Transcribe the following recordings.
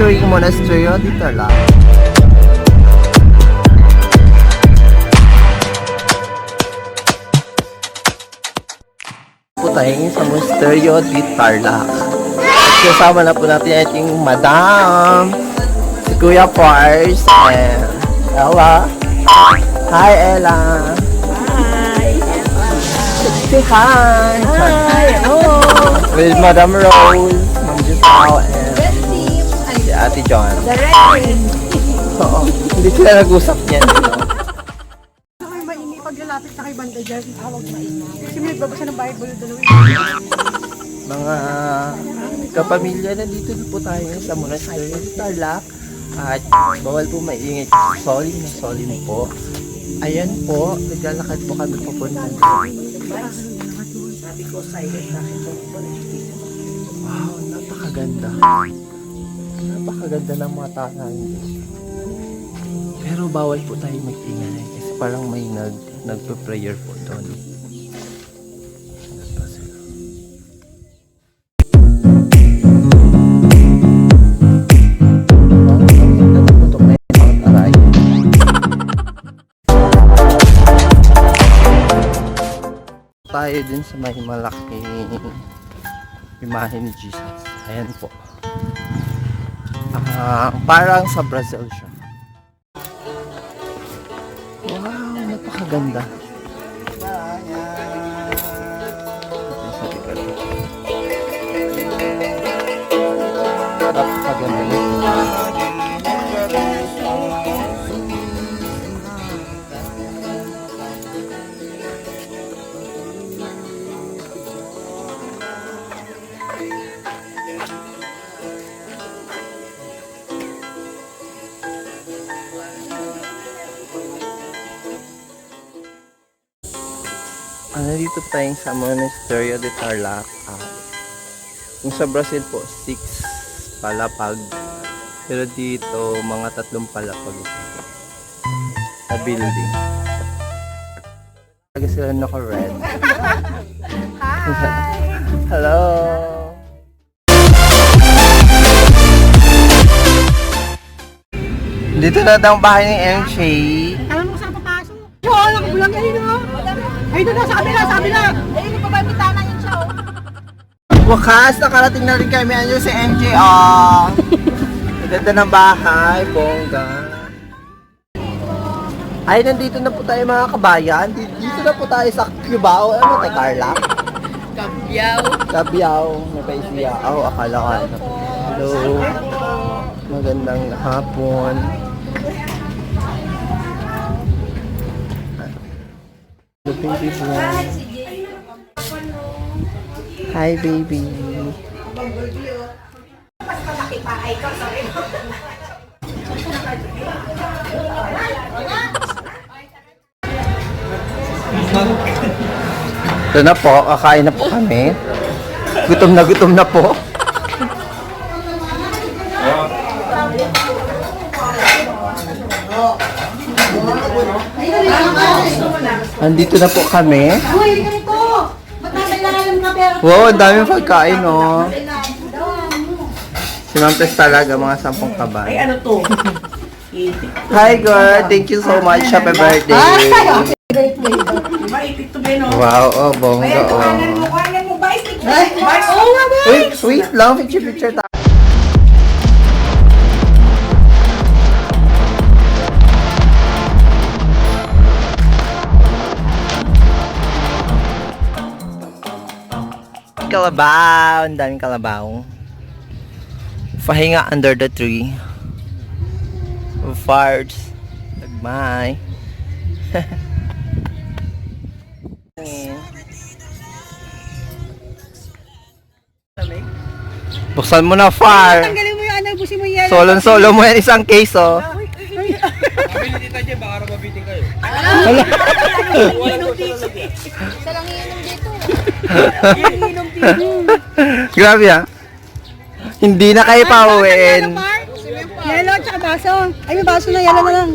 Monasterio di Tarlac. Po tayo sa Monasterio di Tarlac. At kasama na po natin ating Madam, si Kuya Pars, and Ella. Hi, Ella. Hi! Say hi. Hi! Hello! With Madam Rose, Ma'am Giselle, Ate John. the red team! Oo. Hindi sila nag-usap niyan. Ay, maingi pag lalapit na kay Banda dyan, tawag maingi. Kasi may nagbabasa ng Bible doon. Mga kapamilya na dito na po tayo sa Monastery ng Tarlac. At bawal po maingay. Sorry na sorry po. Ayan po, naglalakad po kami papunta. Sabi ko, silent na ito. Wow, napakaganda. Napakaganda ng mga tahanan. Pero bawal po tayo mag-ingay kasi parang may nag nagpe-prayer po doon. Tayo din sa may malaking imahe ni Jesus. Ayan po. Ah, parang sa Brazil siya. Wow, napakaganda. Likod. Napakaganda nandito tayo sa Monasterio de Tarlac. Ah, kung sa Brazil po, 6 palapag. Pero dito, mga tatlong palapag. Na building. Lagi sila naka-red. Hi! Hello! Dito na daw ang bahay ni MJ. Alam mo saan papasok? Yo, alam ko lang ayun no? Ay, doon na, sa kabila, sa kabila! Eh, hindi pa ba yung bitana yun siya, oh? Wakas, nakarating na rin kami. Ano si MJ? Ah, ganda ng bahay, bongga. Ay, nandito na po tayo mga kabayan. Di- Dito na po tayo sa Cubao. Ano tayo, Carla? Kabyaw! Kabiyaw. Napaisiya. Oh, akala ko ano. Hello. Magandang hapon. Baby boy. Hi, baby. Ito na po, kakain na po kami. Gutom na gutom na po. Andito na po kami. Uy, ganito! Ba't nasa ilalim ka pero? Wow, ang daming pagkain, no? Si Ma'am Tess talaga, mga sampung kabay. ano to? Hi, girl. Thank you so much. Happy birthday. Diba, ipit to no? Wow, oh, bongga, oh. Kuhanan mo, ba? Ipit Oo nga ba? Wait, wait lang. Picture-picture tayo. Kalabaw. Ang daming kalabaw. Pahinga under the tree. Farts. Nagmay. Buksan mo na, Far. Tanggalin mo yung ano, busin mo yung yellow. Solon-solo mo yan isang case, oh. Isa lang iinom dito. Grabe, ah. Hindi na kayo pauwiin. Yellow at saka baso. Ay, may baso na yellow na lang.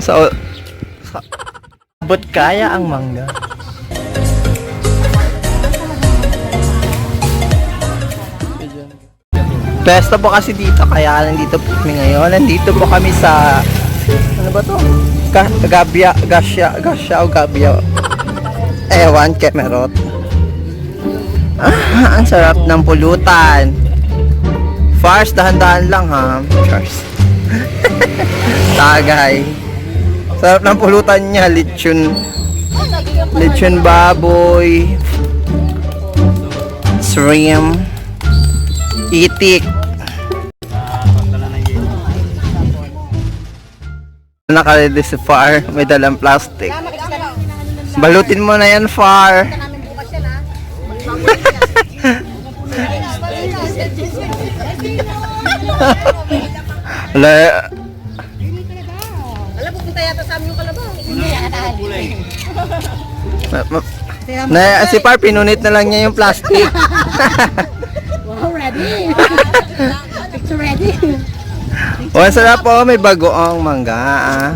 Sa, sa, Ba't kaya ang mangga? Pesta po kasi dito, kaya nandito po kami ngayon. Nandito po kami sa, ano ba to? Ga Gabia, Gasya, Gasya o Gabia. Ewan, Kemerot. Ah, ang sarap ng pulutan. Fars, dahan-dahan lang ha. Chars. Tagay. Sarap ng pulutan niya, lechon. Lechon baboy. Shrimp. Itik. Nakalede si Far, may dalang plastic. Balutin mo na yan, Far. Wala, Alam, pupunta yata sa amin yung kalabaw. Hindi, ma- na, si Far, pinunit na lang niya yung plastic. Wow, ready. Picture ready. O, ang sarap po, may bagoong mangga. Ah.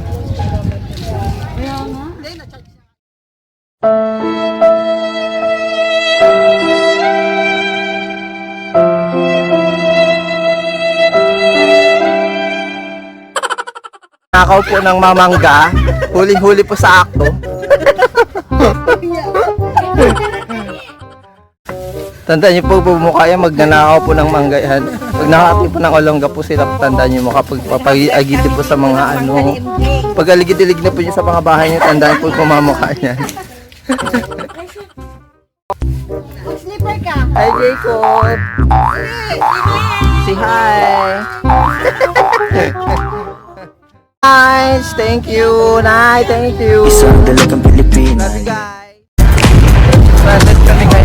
Nakaw po ng mamangga. Huli-huli po sa akto. Tandaan niyo po, bumukha yan, magnanakaw po ng mangga yan. Pag nakakati po ng olongga po sila, tandaan niyo mo kapag papag-agid po sa mga ano, pag aligid-ilig na po niyo sa mga bahay niyo, tandaan po pumamukha niyan. Slipper ka. Hi, Jacob! Say hi! Nice! Thank you! Nay, thank you! Isang dalagang Love you guys! Stranded kami